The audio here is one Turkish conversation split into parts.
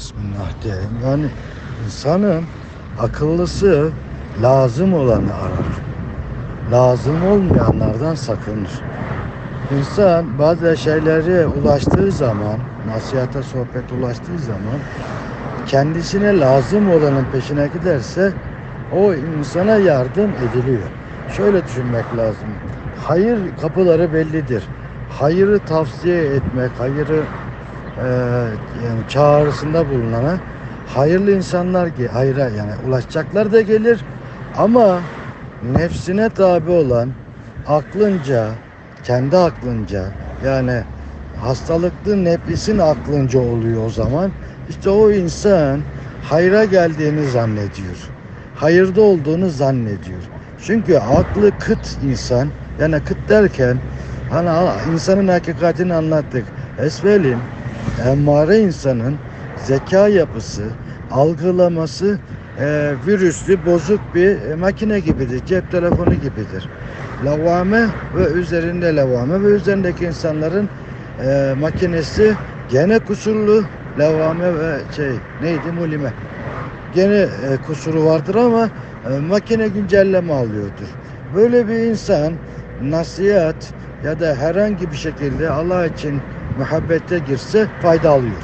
Bismillah diyeyim. Yani insanın akıllısı lazım olanı arar. Lazım olmayanlardan sakınır. İnsan bazı şeylere ulaştığı zaman, nasihata sohbet ulaştığı zaman kendisine lazım olanın peşine giderse o insana yardım ediliyor. Şöyle düşünmek lazım. Hayır kapıları bellidir. Hayırı tavsiye etmek, hayırı yani çağrısında bulunana hayırlı insanlar ki hayra yani ulaşacaklar da gelir ama nefsine tabi olan aklınca kendi aklınca yani hastalıklı nefsin aklınca oluyor o zaman işte o insan hayra geldiğini zannediyor. Hayırda olduğunu zannediyor. Çünkü aklı kıt insan yani kıt derken hani insanın hakikatini anlattık. Esvelin emmare insanın zeka yapısı, algılaması e, virüslü, bozuk bir e, makine gibidir. Cep telefonu gibidir. Lavame ve üzerinde lavame ve üzerindeki insanların e, makinesi gene kusurlu lavame ve şey neydi mulime. Gene e, kusuru vardır ama e, makine güncelleme alıyordur. Böyle bir insan nasihat ya da herhangi bir şekilde Allah için muhabbete girse fayda alıyor.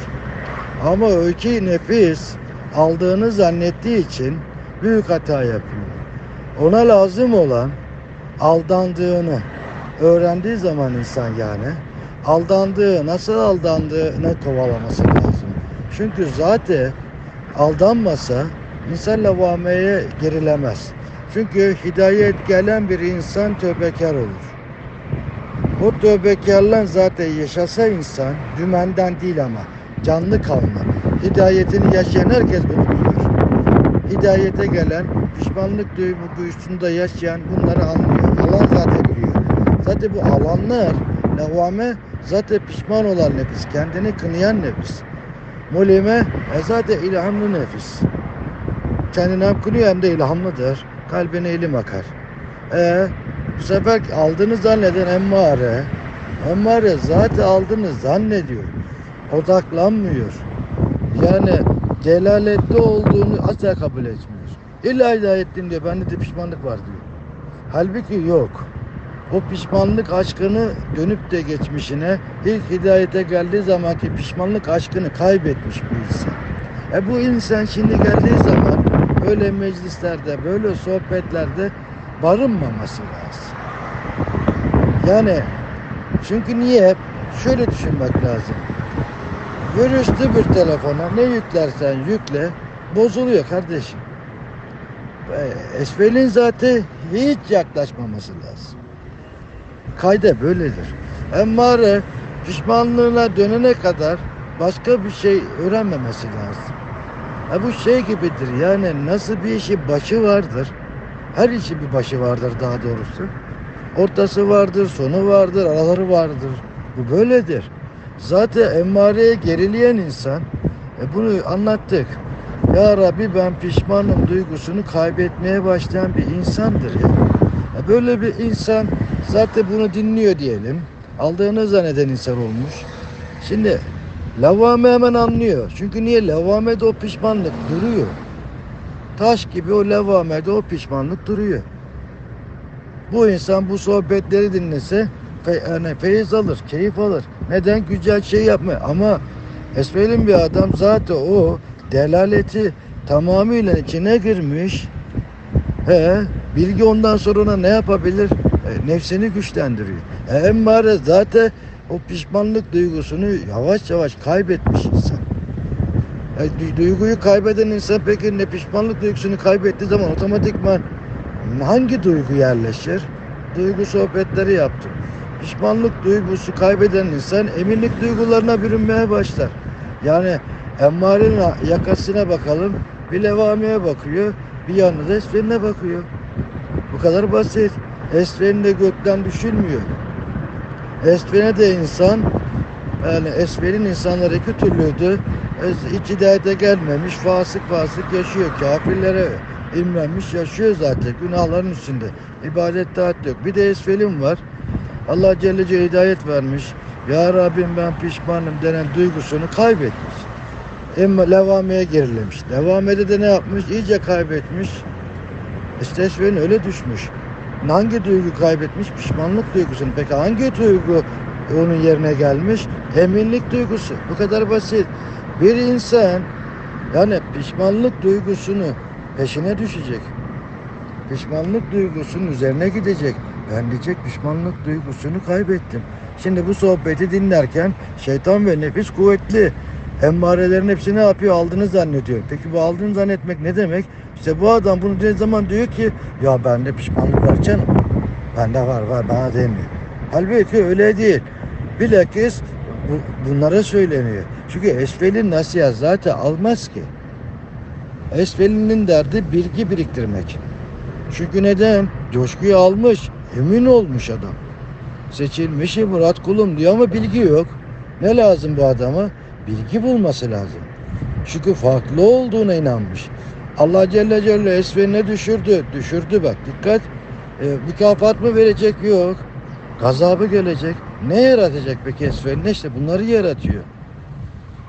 Ama öykü nefis aldığını zannettiği için büyük hata yapıyor. Ona lazım olan aldandığını öğrendiği zaman insan yani aldandığı, nasıl aldandığını kovalaması lazım. Çünkü zaten aldanmasa insan lavameye gerilemez. Çünkü hidayet gelen bir insan tövbekar olur. O tövbekarlan zaten yaşasa insan dümenden değil ama canlı kalma. Hidayetini yaşayan herkes bunu biliyor. Hidayete gelen pişmanlık duygusunda yaşayan bunları anlıyor. Alan zaten biliyor. Zaten bu alanlar lavame zaten pişman olan nefis. Kendini kınayan nefis. Mulime e zaten ilhamlı nefis. Kendini hem kınıyor hem de ilhamlıdır. Kalbine ilim akar. E bu sefer aldığını zanneden emmare. Emmare zaten aldığını zannediyor. Odaklanmıyor. Yani celaletli olduğunu asla kabul etmiyor. İlla hidayettin diyor. Bende de pişmanlık var diyor. Halbuki yok. O pişmanlık aşkını dönüp de geçmişine ilk hidayete geldiği zamanki pişmanlık aşkını kaybetmiş bu insan. E bu insan şimdi geldiği zaman böyle meclislerde, böyle sohbetlerde barınmaması lazım. Yani çünkü niye? Şöyle düşünmek lazım. Virüslü bir telefona ne yüklersen yükle bozuluyor kardeşim. E, Esfelin zaten hiç yaklaşmaması lazım. Kayda böyledir. Emmare pişmanlığına dönene kadar başka bir şey öğrenmemesi lazım. Ha bu şey gibidir yani nasıl bir işin başı vardır. Her işin bir başı vardır daha doğrusu. Ortası vardır, sonu vardır, araları vardır. Bu böyledir. Zaten emmareye gerileyen insan, e bunu anlattık. Ya Rabbi ben pişmanım duygusunu kaybetmeye başlayan bir insandır ya. E böyle bir insan zaten bunu dinliyor diyelim. Aldığını zanneden insan olmuş. Şimdi lavame hemen anlıyor. Çünkü niye? Lavamede o pişmanlık duruyor. Taş gibi o lavamede o pişmanlık duruyor. Bu insan bu sohbetleri dinlese fe, yani feyiz alır, keyif alır. Neden? Güzel şey yapmıyor. Ama Esmer'in bir adam zaten o delaleti tamamıyla içine girmiş. He, bilgi ondan sonra ona ne yapabilir? E, nefsini güçlendiriyor. E, emmare zaten o pişmanlık duygusunu yavaş yavaş kaybetmiş E, du- duyguyu kaybeden insan peki ne pişmanlık duygusunu kaybettiği zaman otomatikman hangi duygu yerleşir? Duygu sohbetleri yaptım. Pişmanlık duygusu kaybeden insan eminlik duygularına bürünmeye başlar. Yani emmarenin yakasına bakalım, bir levamiye bakıyor, bir yanında da esferine bakıyor. Bu kadar basit. Esferin de gökten düşülmüyor. Esferine de insan, yani esferin insanları iki türlüydü. Hiç hidayete gelmemiş, fasık fasık yaşıyor. Kafirlere imrenmiş yaşıyor zaten günahların içinde. İbadet taat yok. Bir de esfelin var. Allah Celle Celle hidayet vermiş. Ya Rabbim ben pişmanım denen duygusunu kaybetmiş. Emma levameye gerilemiş. Levamede de ne yapmış? İyice kaybetmiş. İşte öyle düşmüş. Hangi duygu kaybetmiş? Pişmanlık duygusunu. Peki hangi duygu onun yerine gelmiş? Eminlik duygusu. Bu kadar basit. Bir insan yani pişmanlık duygusunu peşine düşecek. Pişmanlık duygusunun üzerine gidecek. Ben diyecek pişmanlık duygusunu kaybettim. Şimdi bu sohbeti dinlerken şeytan ve nefis kuvvetli. Emmarelerin hepsi ne yapıyor? Aldığını zannediyor. Peki bu aldığını zannetmek ne demek? İşte bu adam bunu ne zaman diyor ki ya bende pişmanlık var canım. Bende var var bana demiyor. Halbuki öyle değil. Bilakis bu, bunlara söyleniyor. Çünkü esfelin nasihat zaten almaz ki. Esfelinin derdi bilgi biriktirmek. Çünkü neden? Coşkuyu almış, emin olmuş adam. Seçilmişi Murat kulum diyor ama bilgi yok. Ne lazım bu adama? Bilgi bulması lazım. Çünkü farklı olduğuna inanmış. Allah Celle Celle esferine düşürdü. Düşürdü bak dikkat. E, mükafat mı verecek? Yok. Gazabı gelecek. Ne yaratacak peki esferine? İşte bunları yaratıyor.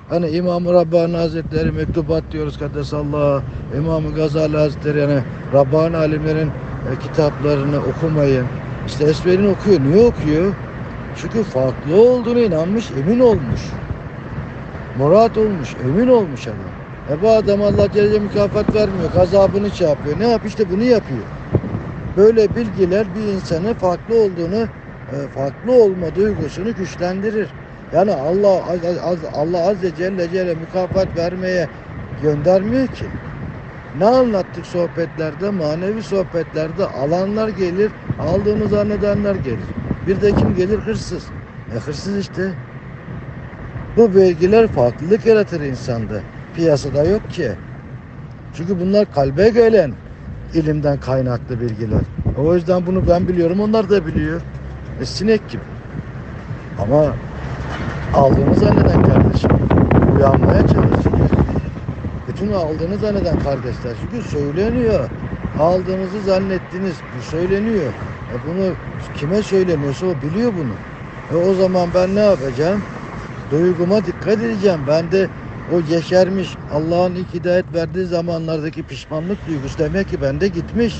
Hani İmam-ı Rabbani Hazretleri mektubat diyoruz Kadesallah. İmam-ı Gazali Hazretleri yani Rabbani alimlerin e, kitaplarını okumayın. İşte esmerini okuyor. Niye okuyor? Çünkü farklı olduğunu inanmış, emin olmuş. Murat olmuş, emin olmuş adam. E bu adam Allah Celle mükafat vermiyor. Gazabını şey yapıyor. Ne yap? İşte bunu yapıyor. Böyle bilgiler bir insanı farklı olduğunu, farklı olma duygusunu güçlendirir. Yani Allah Allah Azze Celle Celle mükafat vermeye göndermiyor ki. Ne anlattık sohbetlerde? Manevi sohbetlerde alanlar gelir, aldığını zannedenler gelir. Bir de kim gelir? Hırsız. E hırsız işte. Bu bilgiler farklılık yaratır insanda. Piyasada yok ki. Çünkü bunlar kalbe gelen ilimden kaynaklı bilgiler. O yüzden bunu ben biliyorum, onlar da biliyor. E, sinek gibi. Ama aldığını zanneden kardeşim uyanmaya çalışıyor. Bütün aldığını zanneden kardeşler çünkü söyleniyor. Aldığınızı zannettiniz. Bu söyleniyor. E bunu kime söyleniyorsa o biliyor bunu. E o zaman ben ne yapacağım? Duyguma dikkat edeceğim. Ben de o yeşermiş Allah'ın ilk hidayet verdiği zamanlardaki pişmanlık duygusu demek ki bende gitmiş.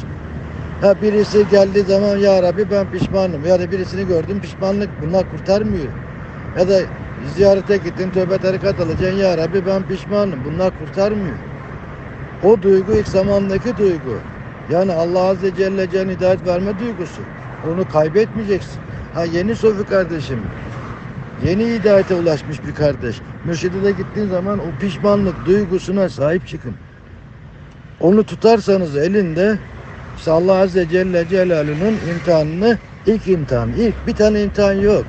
Ha birisi geldiği zaman ya Rabbi ben pişmanım. Ya da birisini gördüm pişmanlık bunlar kurtarmıyor. Ya da ziyarete gittin tövbe tarikat alacaksın ya Rabbi ben pişmanım. Bunlar kurtarmıyor. O duygu ilk zamandaki duygu. Yani Allah Azze Celle Celle'nin hidayet verme duygusu. Onu kaybetmeyeceksin. Ha yeni Sofi kardeşim. Yeni hidayete ulaşmış bir kardeş. Mürşide de gittiğin zaman o pişmanlık duygusuna sahip çıkın. Onu tutarsanız elinde işte Allah Azze Celle Celaluhu'nun imtihanını ilk imtihan. ilk bir tane imtihan yok.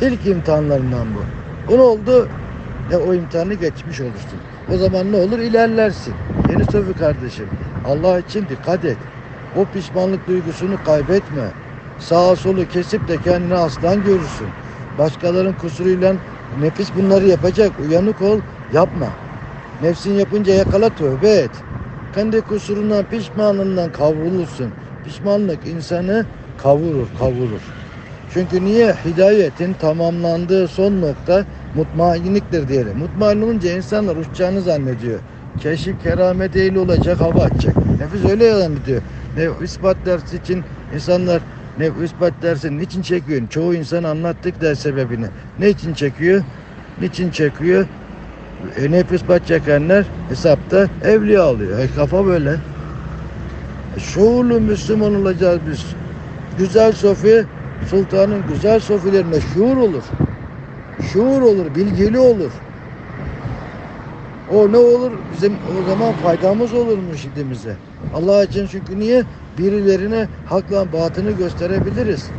İlk imtihanlarından bu. O ne oldu? Ya o imtihanı geçmiş olursun. O zaman ne olur? İlerlersin. Yeni Sofi kardeşim. Allah için dikkat et. O pişmanlık duygusunu kaybetme. Sağa solu kesip de kendini aslan görürsün. Başkalarının kusuruyla nefis bunları yapacak. Uyanık ol, yapma. Nefsin yapınca yakala tövbe et. Kendi kusurundan, pişmanlığından kavrulursun. Pişmanlık insanı kavurur, kavurur. Çünkü niye? Hidayetin tamamlandığı son nokta mutmainliktir diyelim. Mutmain olunca insanlar uçacağını zannediyor. Keşif keramet ehli olacak, hava atacak. Nefis öyle zannediyor. Ne ispat dersi için insanlar ne ispat dersini niçin çekiyor? Çoğu insan anlattık ders sebebini. Ne için çekiyor? Niçin çekiyor? E, ne ispat çekenler hesapta evliya alıyor. E, kafa böyle. E, şuurlu Müslüman olacağız biz. Güzel sofi sultanın güzel sofilerine şuur olur. Şuur olur, bilgili olur. O ne olur? Bizim o zaman faydamız olur mürşidimize. Allah için çünkü niye? Birilerine hakla batını gösterebiliriz.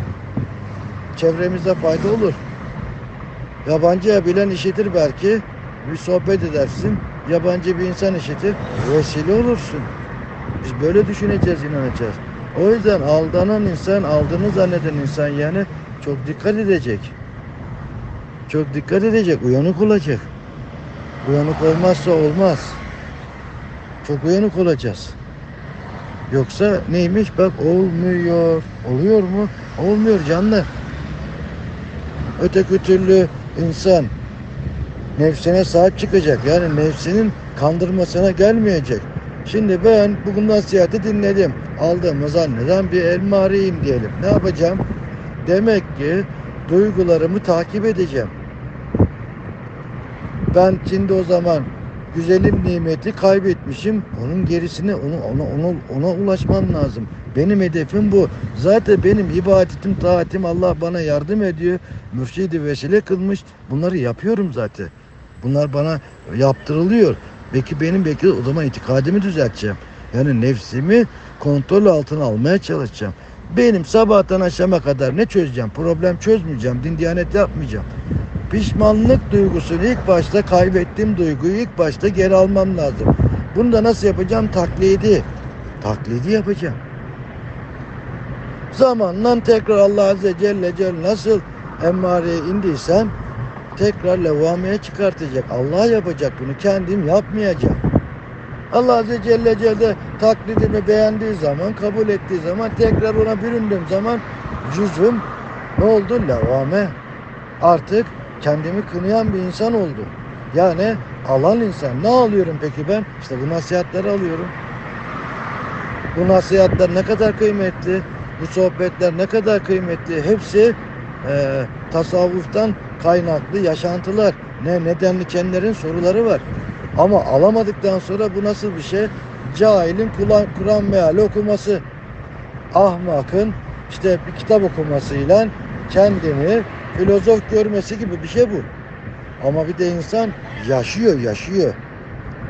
Çevremizde fayda olur. Yabancıya bilen işitir belki. Bir sohbet edersin. Yabancı bir insan işitir. Vesile olursun. Biz böyle düşüneceğiz, inanacağız. O yüzden aldanan insan, aldığını zanneden insan yani çok dikkat edecek. Çok dikkat edecek, uyanık olacak. Uyanık olmazsa olmaz. Çok uyanık olacağız. Yoksa neymiş bak olmuyor. Oluyor mu? Olmuyor canlar. Öteki türlü insan nefsine sahip çıkacak. Yani nefsinin kandırmasına gelmeyecek. Şimdi ben bugün nasihati dinledim. Aldığımı zanneden bir elma arayayım diyelim. Ne yapacağım? Demek ki duygularımı takip edeceğim. Ben şimdi o zaman güzelim nimeti kaybetmişim. Onun gerisine onu ona ona ona ulaşmam lazım. Benim hedefim bu. Zaten benim ibadetim, taatim Allah bana yardım ediyor. Mürşidi vesile kılmış. Bunları yapıyorum zaten. Bunlar bana yaptırılıyor. Belki benim belki o zaman itikadımı düzelteceğim. Yani nefsimi kontrol altına almaya çalışacağım. Benim sabahtan akşama kadar ne çözeceğim? Problem çözmeyeceğim. Din diyanet yapmayacağım. Pişmanlık duygusunu ilk başta kaybettiğim duyguyu ilk başta geri almam lazım. Bunu da nasıl yapacağım? Taklidi. Taklidi yapacağım. Zamanla tekrar Allah Azze Celle Celle nasıl emmareye indiysem tekrar levhameye çıkartacak. Allah yapacak bunu. Kendim yapmayacağım. Allah Azze Celle Celle taklidimi beğendiği zaman, kabul ettiği zaman, tekrar ona büründüğüm zaman cüzüm ne oldu? Levhame. Artık kendimi kınayan bir insan oldum. Yani alan insan. Ne alıyorum peki ben? İşte bu nasihatleri alıyorum. Bu nasihatler ne kadar kıymetli, bu sohbetler ne kadar kıymetli. Hepsi e, tasavvuftan kaynaklı yaşantılar. Ne nedenli kendilerin soruları var. Ama alamadıktan sonra bu nasıl bir şey? Cahilin Kur'an, meali okuması. Ahmakın işte bir kitap okumasıyla kendini filozof görmesi gibi bir şey bu. Ama bir de insan yaşıyor, yaşıyor.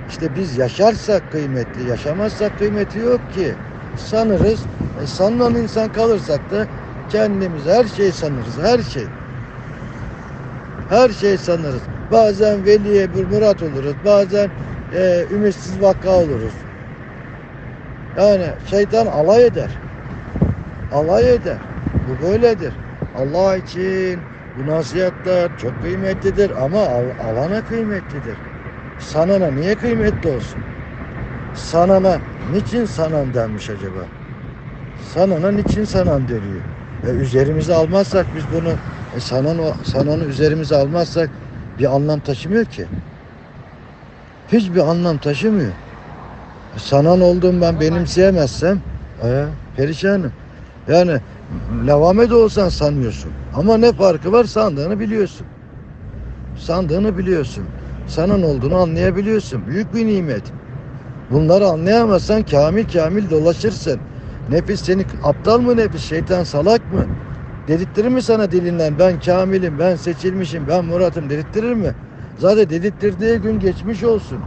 İşte biz yaşarsak kıymetli, yaşamazsak kıymeti yok ki. Sanırız, e, sanılan insan kalırsak da kendimiz her şeyi sanırız, her şey. Her şey sanırız. Bazen veliye bir murat oluruz, bazen e, ümitsiz vakka oluruz. Yani şeytan alay eder. Alay eder. Bu böyledir. Allah için bu nasihatler çok kıymetlidir ama al- alana kıymetlidir. Sanana niye kıymetli olsun? Sanana niçin sanan denmiş acaba? Sanana niçin sanan deniyor? E, üzerimize almazsak biz bunu e, sanan o sananı üzerimize almazsak bir anlam taşımıyor ki. Hiçbir anlam taşımıyor. E, sanan olduğum ben benimseyemezsem e, perişanım. Yani levame de olsan sanıyorsun. Ama ne farkı var sandığını biliyorsun. Sandığını biliyorsun. Sanan olduğunu anlayabiliyorsun. Büyük bir nimet. Bunları anlayamazsan kamil kamil dolaşırsın. Nefis seni aptal mı nefis? Şeytan salak mı? Dedirttirir mi sana dilinden ben kamilim, ben seçilmişim, ben muratım dedirttirir mi? Zaten dedirttirdiği gün geçmiş olsun.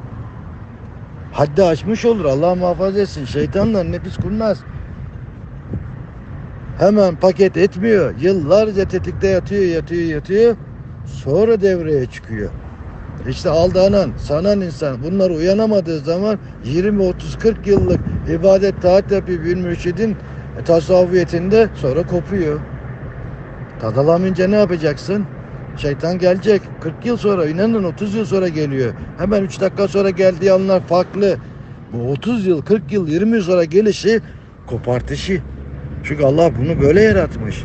Haddi aşmış olur. Allah muhafaza etsin. Şeytanlar nefis kurnaz. Hemen paket etmiyor. Yıllarca tetikte yatıyor, yatıyor, yatıyor. Sonra devreye çıkıyor. İşte aldanan, sanan insan bunlar uyanamadığı zaman 20, 30, 40 yıllık ibadet taat yapıyor bir mürşidin tasavvufiyetinde sonra kopuyor. Tad alamayınca ne yapacaksın? Şeytan gelecek. 40 yıl sonra inanın 30 yıl sonra geliyor. Hemen 3 dakika sonra geldiği anlar farklı. Bu 30 yıl, 40 yıl, 20 yıl sonra gelişi kopartışı. Çünkü Allah bunu böyle yaratmış.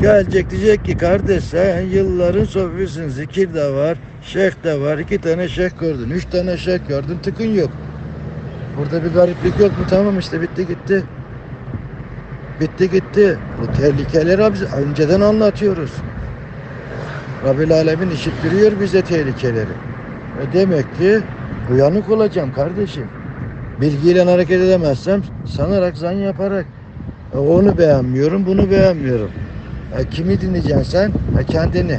Gelecek diyecek ki kardeş sen yılların sofisin zikir de var, şeyh de var. iki tane şeyh gördün, üç tane şeyh gördün tıkın yok. Burada bir gariplik yok mu? Tamam işte bitti gitti. Bitti gitti. Bu tehlikeleri biz önceden anlatıyoruz. Rabbil Alemin işittiriyor bize tehlikeleri. E demek ki uyanık olacağım kardeşim. Bilgiyle hareket edemezsem sanarak zan yaparak. E onu beğenmiyorum, bunu beğenmiyorum. E kimi dinleyeceksin sen? E kendini.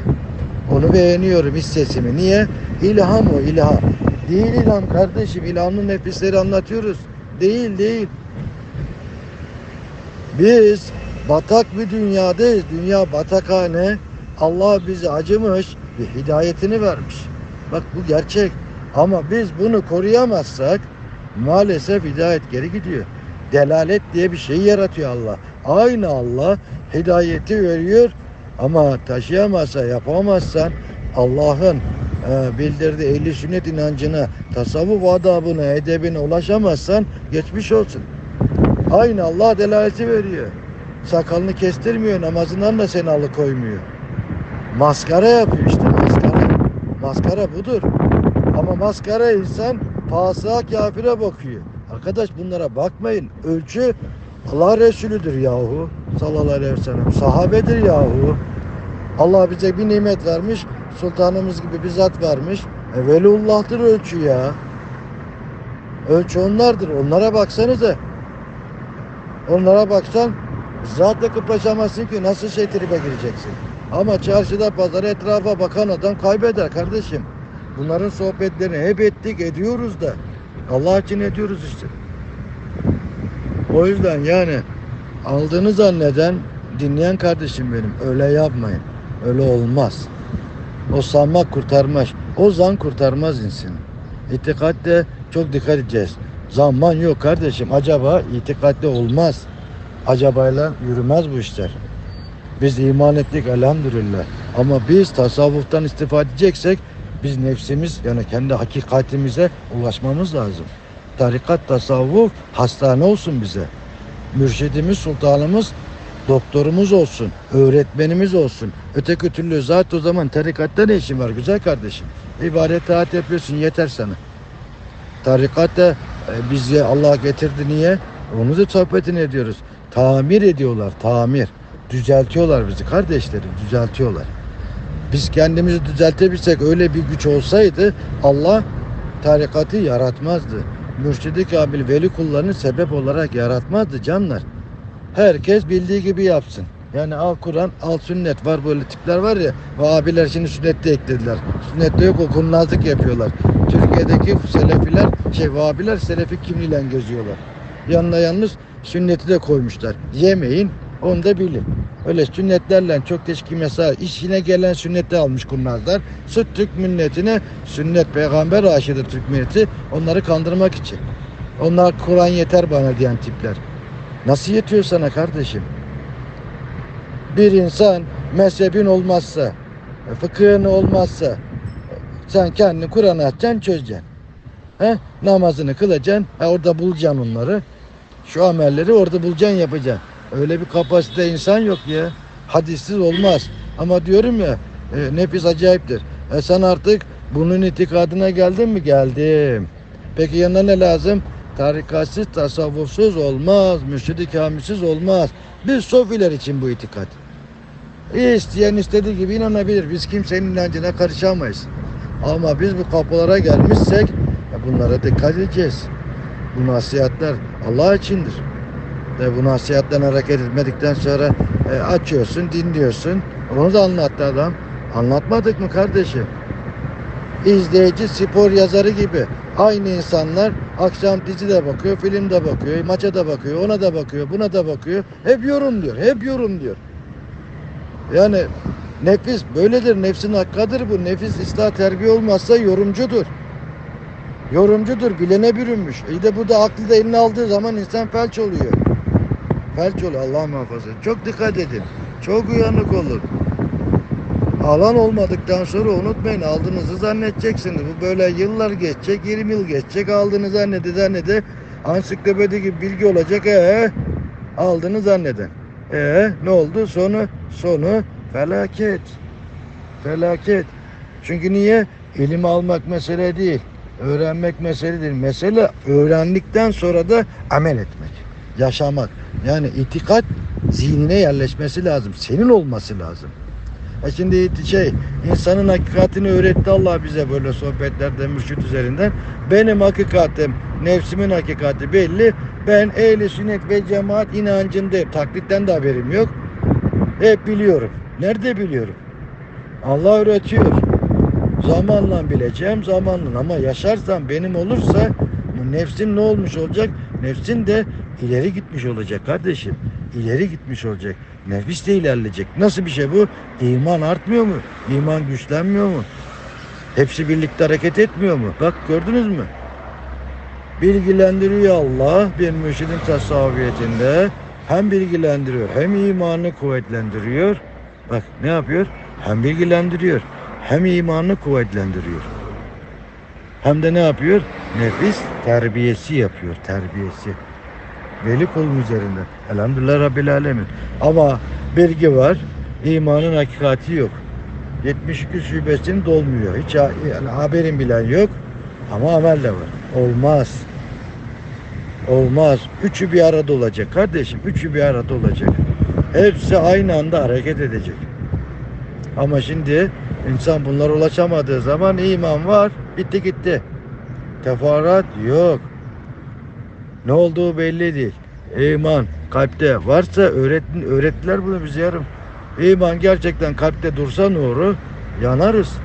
Onu beğeniyorum hiç sesimi. Niye? İlham o ilham. Değil ilham kardeşim. İlhamlı nefisleri anlatıyoruz. Değil değil. Biz batak bir dünyadayız. Dünya batakhane. Allah bize acımış bir hidayetini vermiş. Bak bu gerçek. Ama biz bunu koruyamazsak maalesef hidayet geri gidiyor. Delalet diye bir şey yaratıyor Allah. Aynı Allah hidayeti veriyor ama taşıyamazsa, yapamazsan Allah'ın e, bildirdiği ehli sünnet inancına, tasavvuf adabına, edebine ulaşamazsan geçmiş olsun. Aynı Allah delaleti veriyor. Sakalını kestirmiyor, namazından da seni alıkoymuyor. Maskara yapıyor işte, maskara. Maskara budur. Ama maskara insan fasığa kafire bakıyor. Arkadaş bunlara bakmayın. Ölçü Allah Resulüdür yahu. Sallallahu aleyhi ve sellem. Sahabedir yahu. Allah bize bir nimet vermiş. Sultanımız gibi bir zat vermiş. E, Veliullah'tır ölçü ya. Ölçü onlardır. Onlara baksanıza. Onlara baksan zatla kıpraşamazsın ki nasıl şey tribe gireceksin. Ama çarşıda pazara etrafa bakan adam kaybeder kardeşim. Bunların sohbetlerini hep ettik ediyoruz da. Allah için ediyoruz işte. O yüzden yani aldığını zanneden dinleyen kardeşim benim öyle yapmayın. Öyle olmaz. O sanmak kurtarmaz. O zan kurtarmaz insanı. İtikatte çok dikkat edeceğiz. Zaman yok kardeşim. Acaba itikatte olmaz. Acabayla yürümez bu işler. Biz iman ettik elhamdülillah. Ama biz tasavvuftan istifade edeceksek biz nefsimiz yani kendi hakikatimize ulaşmamız lazım. Tarikat, tasavvuf hastane olsun bize. Mürşidimiz, sultanımız, doktorumuz olsun, öğretmenimiz olsun. Öteki türlü zaten o zaman tarikatta ne işin var güzel kardeşim? İbadet taat yapıyorsun yeter sana. Tarikatta e, bizi Allah getirdi niye? Onu da sohbetini ediyoruz. Tamir ediyorlar, tamir. Düzeltiyorlar bizi kardeşlerim, düzeltiyorlar. Biz kendimizi düzeltebilsek öyle bir güç olsaydı Allah tarikatı yaratmazdı. Mürşidi Kamil veli kullarını sebep olarak yaratmazdı canlar. Herkes bildiği gibi yapsın. Yani al Kur'an, al sünnet var böyle tipler var ya. Bu abiler şimdi sünnette eklediler. Sünnette yok o kurnazlık yapıyorlar. Türkiye'deki selefiler, şey vahabiler selefi kimliğiyle geziyorlar. Yanına yalnız sünneti de koymuşlar. Yemeyin, onu da bilin. Öyle sünnetlerle çok teşkil mesela işine gelen sünneti almış kurnazlar. Süt Türk milletine sünnet peygamber aşıdır Türk milleti onları kandırmak için. Onlar Kur'an yeter bana diyen tipler. Nasıl yetiyor sana kardeşim? Bir insan mezhebin olmazsa, fıkhın olmazsa sen kendini Kur'an'a açacaksın çözeceksin. He? Namazını kılacaksın. Ha, orada bulacaksın onları. Şu amelleri orada bulacaksın yapacaksın. Öyle bir kapasite insan yok ya. Hadissiz olmaz. Ama diyorum ya e, nefis acayiptir. E, sen artık bunun itikadına geldin mi? Geldim. Peki yanına ne lazım? Tarikatsız, tasavvufsuz olmaz. Mürşidi kamilsiz olmaz. Biz sofiler için bu itikat. İsteyen istediği gibi inanabilir. Biz kimsenin inancına karışamayız. Ama biz bu kapılara gelmişsek bunlara dikkat edeceğiz. Bu nasihatler Allah içindir. De bu nasihatten hareket etmedikten sonra e, açıyorsun, dinliyorsun. Onu da anlattı adam. Anlatmadık mı kardeşim? İzleyici spor yazarı gibi. Aynı insanlar akşam dizi de bakıyor, film de bakıyor, maça da bakıyor, ona da bakıyor, buna da bakıyor. Hep yorum diyor, hep yorum diyor. Yani nefis böyledir, nefsin hakkıdır bu. Nefis ıslah terbiye olmazsa yorumcudur. Yorumcudur, bilene bürünmüş. İyi de bu da aklı da eline aldığı zaman insan felç oluyor. Felç oluyor Allah muhafaza. Çok dikkat edin. Çok uyanık olun. Alan olmadıktan sonra unutmayın aldığınızı zannedeceksiniz. Bu böyle yıllar geçecek, 20 yıl geçecek. Aldığını zannede zannede ansiklopedi gibi bilgi olacak. Ee, aldığını zanneden. Ee, ne oldu? Sonu sonu felaket. Felaket. Çünkü niye? İlim almak mesele değil. Öğrenmek mesele değil. Mesele öğrendikten sonra da amel etmek. Yaşamak. Yani itikat zihnine yerleşmesi lazım. Senin olması lazım. E şimdi şey insanın hakikatini öğretti Allah bize böyle sohbetlerde mürşit üzerinden. Benim hakikatim, nefsimin hakikati belli. Ben ehli sünnet ve cemaat inancındayım. Taklitten de haberim yok. Hep biliyorum. Nerede biliyorum? Allah öğretiyor. Zamanla bileceğim zamanla ama yaşarsam benim olursa bu nefsim ne olmuş olacak? Nefsin de ileri gitmiş olacak kardeşim. İleri gitmiş olacak. Nefis de ilerleyecek. Nasıl bir şey bu? İman artmıyor mu? İman güçlenmiyor mu? Hepsi birlikte hareket etmiyor mu? Bak gördünüz mü? Bilgilendiriyor Allah bir mürşidin tasavvufiyetinde. Hem bilgilendiriyor hem imanı kuvvetlendiriyor. Bak ne yapıyor? Hem bilgilendiriyor hem imanı kuvvetlendiriyor. Hem de ne yapıyor? Nefis terbiyesi yapıyor, terbiyesi. Veli kulun üzerinde. Elhamdülillah Rabbil Alemin. Ama bilgi var, imanın hakikati yok. 72 şubesini dolmuyor. Hiç yani haberin bilen yok ama amel de var. Olmaz. Olmaz. Üçü bir arada olacak kardeşim. Üçü bir arada olacak. Hepsi aynı anda hareket edecek. Ama şimdi insan bunlara ulaşamadığı zaman iman var. Bitti gitti. Teferruat yok. Ne olduğu belli değil. İman kalpte varsa öğretin, öğrettiler bunu bize yarım. İman gerçekten kalpte dursa nuru yanarız.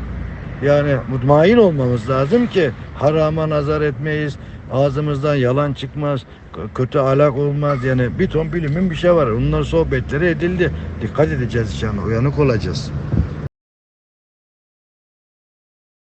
Yani mutmain olmamız lazım ki harama nazar etmeyiz. Ağzımızdan yalan çıkmaz. Kötü alak olmaz. Yani bir ton bilimin bir şey var. Bunlar sohbetleri edildi. Dikkat edeceğiz yani uyanık olacağız.